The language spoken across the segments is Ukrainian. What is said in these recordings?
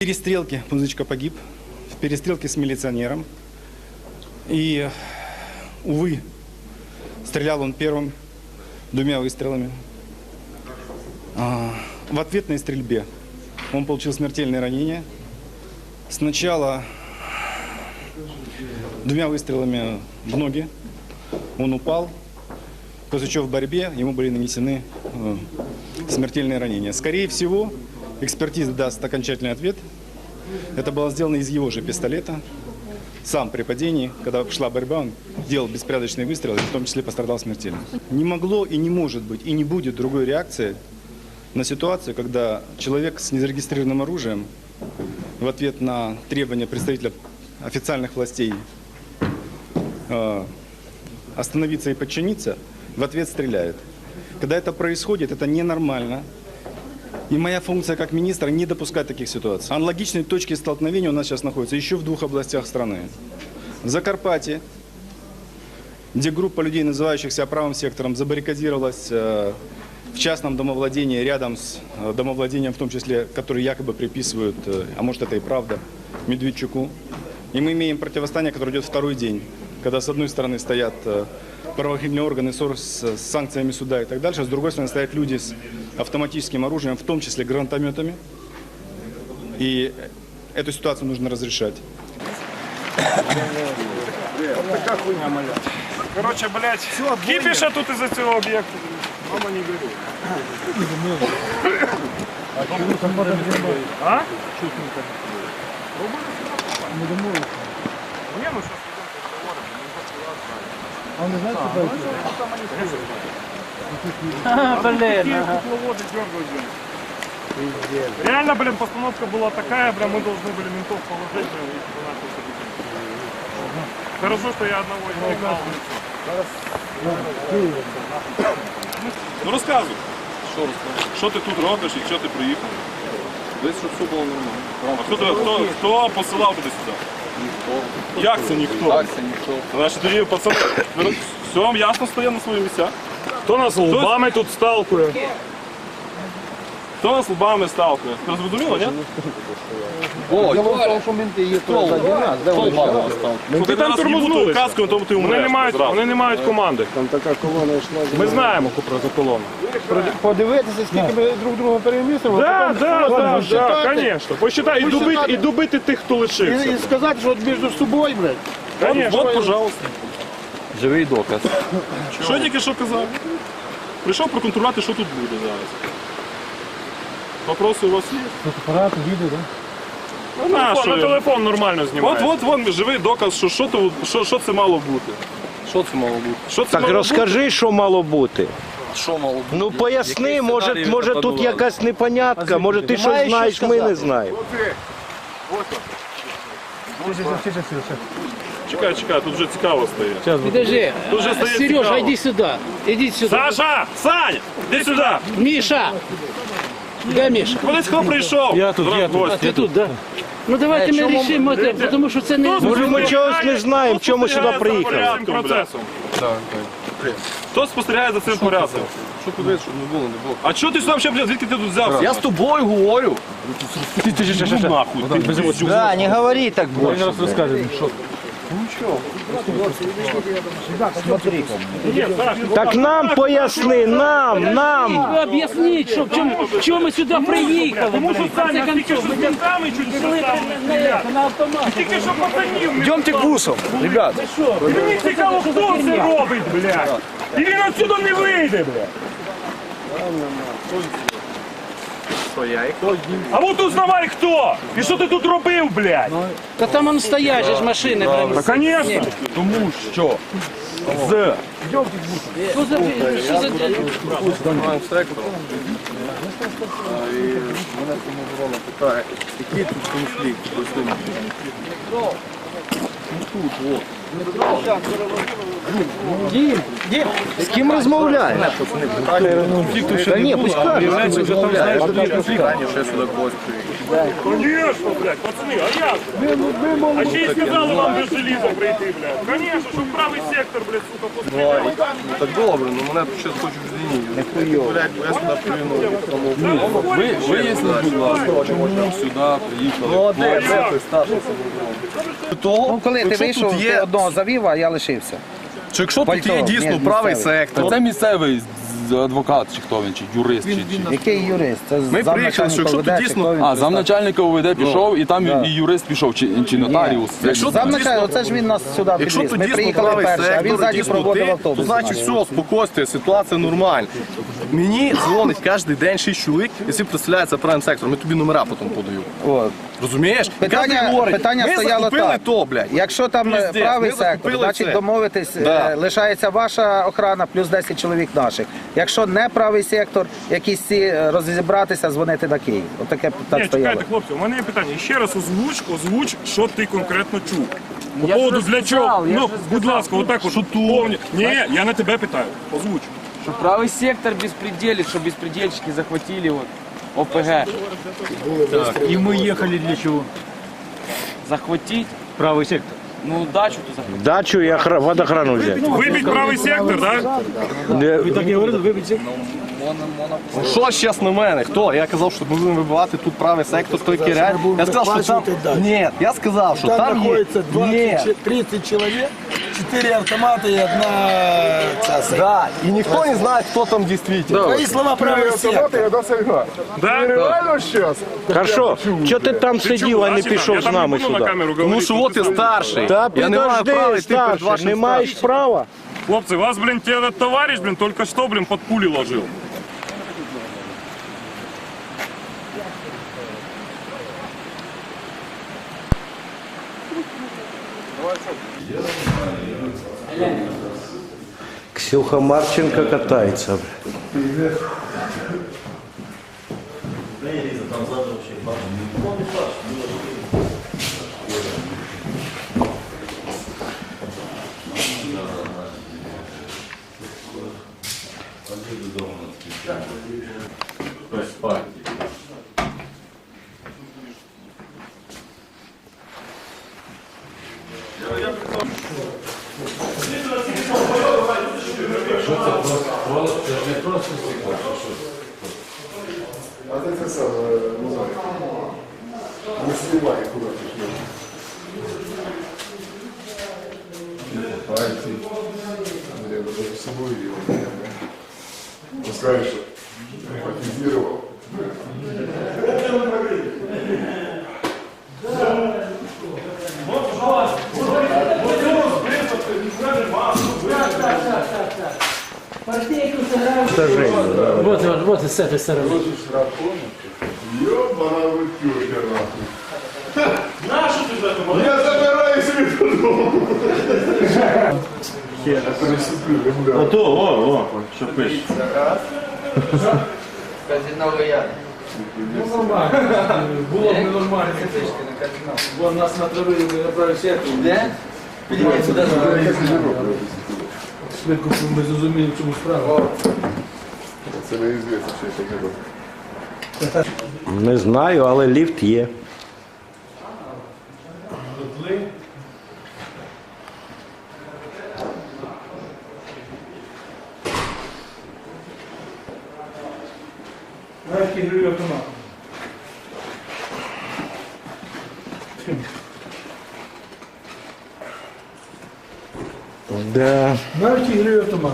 В перестрелке музычка погиб, в перестрелке с милиционером. И, увы, стрелял он первым двумя выстрелами. А, В ответной стрельбе он получил смертельное ранение. Сначала двумя выстрелами в ноги он упал, после чего в борьбе ему были нанесены э, смертельные ранения. Скорее всего, экспертиза даст окончательный ответ. Это было сделано из его же пистолета. Сам при падении, когда шла борьба, он делал беспорядочные выстрелы, в том числе пострадал смертельно. Не могло и не может быть, и не будет другой реакции на ситуацию, когда человек с незарегистрированным оружием в ответ на требования представителя официальных властей э, остановиться и подчиниться, в ответ стреляет. Когда это происходит, это ненормально. И моя функция как министра не допускать таких ситуаций. Аналогичные точки столкновения у нас сейчас находятся еще в двух областях страны. В Закарпатье, где группа людей, называющих себя правым сектором, забаррикадировалась э, в частном домовладении рядом с э, домовладением, в том числе, который якобы приписывают, э, а может это и правда, Медведчуку. И мы имеем противостояние, которое идет второй день, когда с одной стороны стоят правоохранительные органы с санкциями суда и так дальше, а с другой стороны стоят люди с автоматическим оружием, в том числе гранатометами. И эту ситуацию нужно разрешать. Короче, блядь, кипіша тут із-за цього об'єкту. Мама не горюй. А? Ні, ну що Блин, ага. кукловоды дергают, блин. Реально, блин, постановка была такая, блин, мы должны были ментов положить, блин, и туда нахуй забить. Хорошо, что я одного не играл. Ну розказуй. Що розказуй? Що ти тут робиш і що ти приїхав? Десь, щоб все було нормально. А хто, тебе- хто, хто посилав туди сюди? Ніхто. Як це ніхто? Як це ніхто? Значить тоді пацани, ви- все вам ясно стоїть на своїх місцях? Хто нас лбами тут сталкує? Хто нас лбами сталкує? Ти зрозуміло, ні? Ну ти там зараз їбу твою тормознулися. каску, на тому ти умреш. Вони не мають, зразу. вони не мають команди. Там така колона йшла. Ми знаємо про цю колону. Подивитися, скільки ми друг друга перемістимо, Так, потім так, так, посчитати. так, звісно. Посчитай, і Посчитати. добити, і добити тих, хто лишився. і сказати, що от між собою, блядь, Конечно. От, пожалуйста. Живий доказ. Що тільки що казав? Прийшов проконтролювати, що тут буде зараз. Вопроси у вас є? апарат, відео, так? Ну, А, телефон, що на телефон нормально От, знімає. от, от живий доказ, що, що, то- що, що це мало бути. Що це мало бути? Що це Так мало розкажи, що мало бути. Що мало бути? Ну поясни, Який може, сценарій може тут якась непонятка, може ти щось знаєш, ми не знаємо. Чекай, чекай, тут вже цікаво стає. Подожди, Тут вже стає Сережа, цікаво. иди сюда. Иди сюда. Саша! Саня! Іди сюди! Миша! Да, Миша? Кудись хто прийшов? Я тут, я тут. Ты тут, да? Ну давайте мы решим это, потому что це не... Може ми чогось не знаємо, чому ми сюди приїхали. Цим процесом. Хто спостерігає за цим порядком? Що подивитися, щоб не було, не було. А чого ти сюди взагалі, блядь, звідки ти тут взявся? Я з тобою говорю. Ну, нахуй. ти- Да, не говори так більше. так нам поясни, нам, нам. Ви об'ясніть, що, чому, чому ми сюди приїхали? Тому що тільки з ментами чуть не на, на, на автомат. Тільки що пацанів. Йдемте к бусам, ребят. Мені цікаво, хто це робить, блядь. І він отсюда не вийде, блядь. А от узнавай хто! І що ти тут робив, блядь? Та там он стоять же ж машини. блін. Та, звісно. Тому що з Що за... Що за... Маємо сектор. І мене самооборона питає, який тут конфлікт Ну тут, от. З ким розмовляєш? Та ні, пусть каже. Питання, що я сюди когось привів. Конечно, блядь, пацани, а як? А ще й сказали вам без желіза прийти, блядь. Конечно, щоб правий сектор, блядь, сука, постріляв. Ну так добре, ну мене зараз хочуть з лінії. Блядь, я сюди прийну. тому- Ви, виясніть, будь ласка, чому сюди приїхали? Ну, де старший Того, Ну, коли ти якщо вийшов, тут ти є, одного завів, а я лишився. чи якщо тут є Пальто, дійсно ні, правий місцевий. сектор, Це місцевий адвокат, чи хто він, чи юрист, чи, чи... Який юрист? Це Ми приїхали, що якщо ОВД, ти чи дійсно- хто він? А, замначальника УВД пішов, і там і юрист пішов, чи, чи нотаріус. Якщо тут Замначальник, дійсно- оце ж він нас сюди Якщо підвіз. тут Ми дійсно приїхали правий перші, а він сектор, ззаді дійсно проводив ти, автобус. то значить все, спокойствие, ситуація нормальна. Мені дзвонить кожен день 6 чоловік, і всі представляються правим сектором. Я тобі номера потім подаю. От. Розумієш? Кожен Питання, говорить, питання ми стояло закупили так. то, блядь. Якщо там е, Пиздець, правий ми сектор, закупили значить це. домовитись, е, Да. лишається ваша охрана плюс 10 чоловік наших. Якщо не правий сектор, якісь ці е, розібратися, дзвонити на Київ. Отаке так Ні, стояло. чекайте, хлопці, у мене є питання. Ще раз озвуч, озвуч, що ти конкретно чув. По поводу для чого? Ну, будь ласка, отак от. повні. Ні, я на тебе питаю. Озвуч. Что правый сектор беспределит, что беспредельщики захватили вот ОПГ. И мы ехали для чего? Захватить, Правый сектор. ну дачу то захватить. Дачу и охра- водохрану взять. Выбить правый сектор, да? Вы так и говорите, выбить вибачте. Ну, Що зараз на мене? Хто? Я казав, що ми будемо вибивати тут правий сектор, той киряй. Я сказав, що там... Ні, я сказав, що Там, там є... находится Ні. 20, 30 человек, 4 автомата и одна ця Да, і ніхто не знає, хто там дійсно. Твои слова правый сектор. Да? Хорошо, чого ти там сидів, а не пішов з нами Я там не буду на сюди? камеру Тому говорити. що от я старший. Та я не маю права підожди, йти перед старший, вашим не маєш старшим. права. Хлопці, вас, блін, те- этот товарищ, блін, только что, блін, под пули ложил. Ксюха Марченко катается. Скажешь, Сирии, вот, да? Пускай еще эмпатизировал. Вот, вот, вот и с этой стороны. Ёбаравы тюрья, нахуй. Нашу ты забирай! Я забираю себе туда. Додому. Ото, о, о, що пише. Було б ненормально. Вон нас натравили на правий сектор. Де? Підійдіть сюди. Швидко ми зрозуміємо, в чому справа. Це неізвісно, що я так не. Не знаю, але ліфт є. Знаєш, ігрові автомати. Да. Навіть ігри автомат.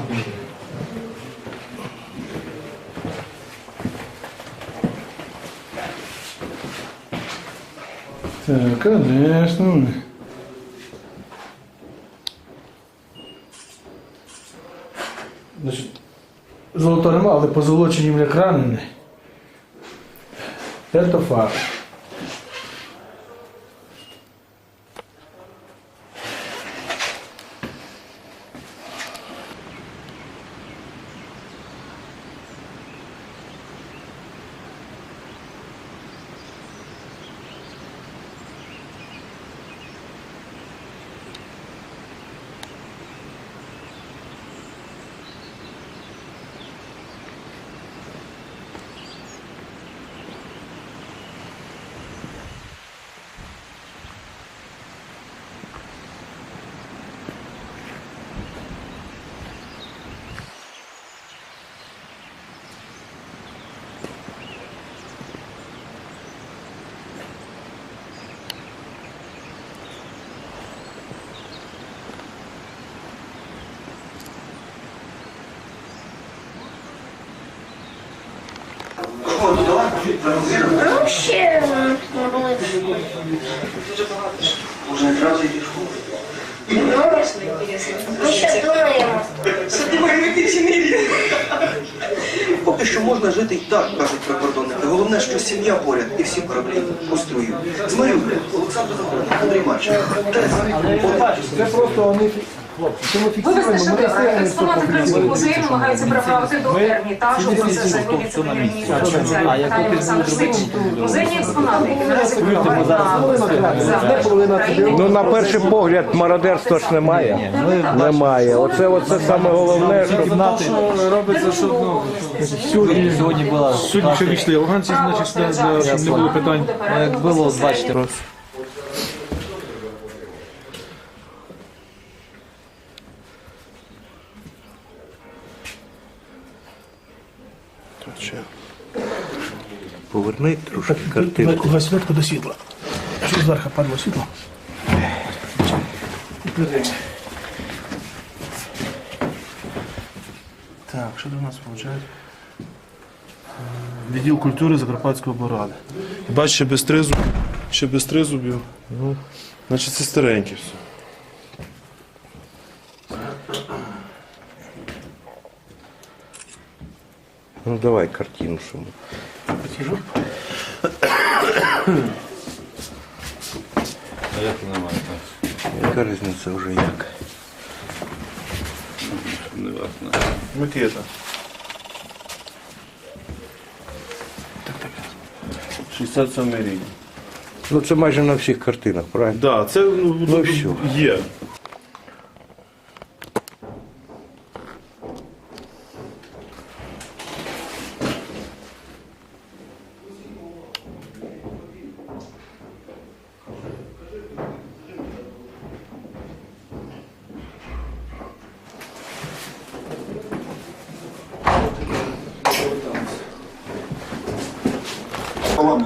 Так, конечно. Значить, золото нема, але позолочені бля крани. Це факт. Вообще, Може, одразу йдеш ну, мы сейчас думаем. Поки що можна жити і так, кажуть прикордонники. Головне, що сім'я поряд і всі кораблі по струю. З Маріуполя, Олександр Захаров, Андрій Марченко. Це просто вони хлопці, ми фіксуємо, ми Експонати Кримського музею намагаються переправити до Ермітажу. Про це заявив віце-прем'єр-міністр Віталій Олександрович. Музейні експонати, які наразі перебувають на Ну на перший погляд мародерства ж немає. Немає. Оце оце саме головне, що робиться, що ну, сьогодні, сьогодні була сьогодні ще війшли афганці, значить, щоб не було питань. Як було, бачите. Поверни трошки картинку. Світко до світла. Що зверху падало світло? Так, що до нас виходить? Відділ культури Закарпатської облради. Бач, ще без тризуб, ще без тризубів. Ну, значить це стареньке все. Ну давай картину що. ми. Яка різниця вже як? Макета. 67 рік. Ну це майже на всіх картинах, правильно? Да, це ну, Ну, все. є.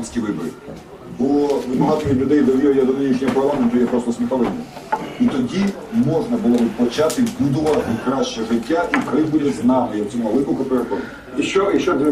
Парламентські вибори. Бо багато людей довіри до нинішнього парламенту є просто сміховинним. І тоді можна було б почати будувати краще життя, і Крим з нами. Я в цьому велику переконаний. І що, і що для